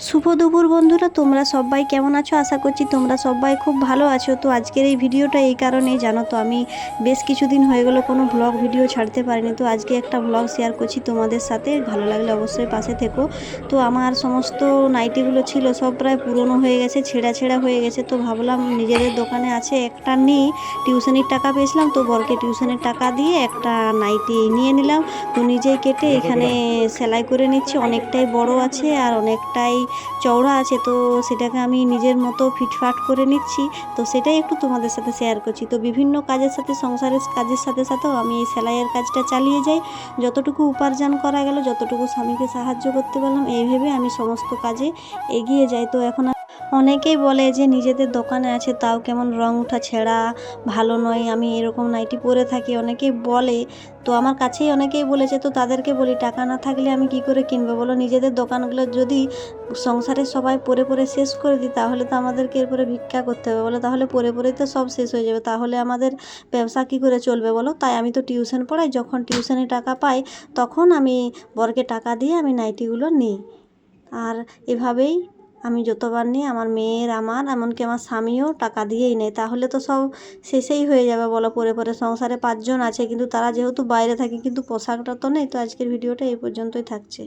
শুভ দুপুর বন্ধুরা তোমরা সবাই কেমন আছো? আশা করছি তোমরা সবাই খুব ভালো আছো। তো আজকের এই ভিডিওটা এই কারণেই জানো তো আমি বেশ কিছুদিন হয়ে গেলো কোনো ব্লগ ভিডিও ছাড়তে পারিনি। তো আজকে একটা ব্লগ শেয়ার করছি তোমাদের সাথে ভালো লাগলে অবশ্যই পাশে থেকো। তো আমার সমস্ত নাইটিগুলো ছিল সব প্রায় পুরনো হয়ে গেছে ছেঁড়া ছেঁড়া হয়ে গেছে। তো ভাবলাম নিজেদের দোকানে আছে একটা নেই টিউশনির টাকা পেয়েছিলাম। তো বরকে টিউশনের টাকা দিয়ে একটা নাইটি নিয়ে নিলাম। তো নিজেই কেটে এখানে সেলাই করে নিচ্ছি। অনেকটাই বড় আছে আর অনেকটাই চওড়া আছে, তো সেটাকে আমি নিজের মতো ফিটফাট করে নিচ্ছি। তো সেটাই একটু তোমাদের সাথে শেয়ার করছি। তো বিভিন্ন কাজের সাথে, সংসারের কাজের সাথে সাথেও আমি এই সেলাইয়ের কাজটা চালিয়ে যাই। যতটুকু উপার্জন করা গেল, যতটুকু স্বামীকে সাহায্য করতে পারলাম এইভাবে আমি সমস্ত কাজে এগিয়ে যাই। তো এখন অনেকেই বলে যে নিজেদের দোকানে আছে, তাও কেমন রং উঠা ছেঁড়া, ভালো নয়, আমি এরকম নাইটি পরে থাকি। অনেকেই বলে, তো আমার কাছেই অনেকেই বলেছে, তো তাদেরকে বলি, টাকা না থাকলে আমি কি করে কিনবো? বলো, নিজেদের দোকানগুলো যদি সংসারে সবাই পরে পরে শেষ করে দিই, তাহলে তো আমাদেরকে এরপরে ভিক্ষা করতে হবে। বলো, তাহলে পরে পরেই তো সব শেষ হয়ে যাবে। তাহলে আমাদের ব্যবসা কী করে চলবে বলো? তাই আমি তো টিউশন পড়াই, যখন টিউশনে টাকা পাই, তখন আমি বরকে টাকা দিয়ে আমি নাইটিগুলো নিই। আর এভাবেই আমি যতবার নিই আমার মেয়ের আমার, এমনকি আমার স্বামীও টাকা দিয়েই নেয়। তাহলে তো সব শেষেই হয়ে যাবে বলো পরে পরে সংসারে পাঁচজন আছে, কিন্তু তারা যেহেতু বাইরে থাকে, কিন্তু পোশাকটা তো নেই, তো আজকের ভিডিওটা এই পর্যন্তই থাকছে।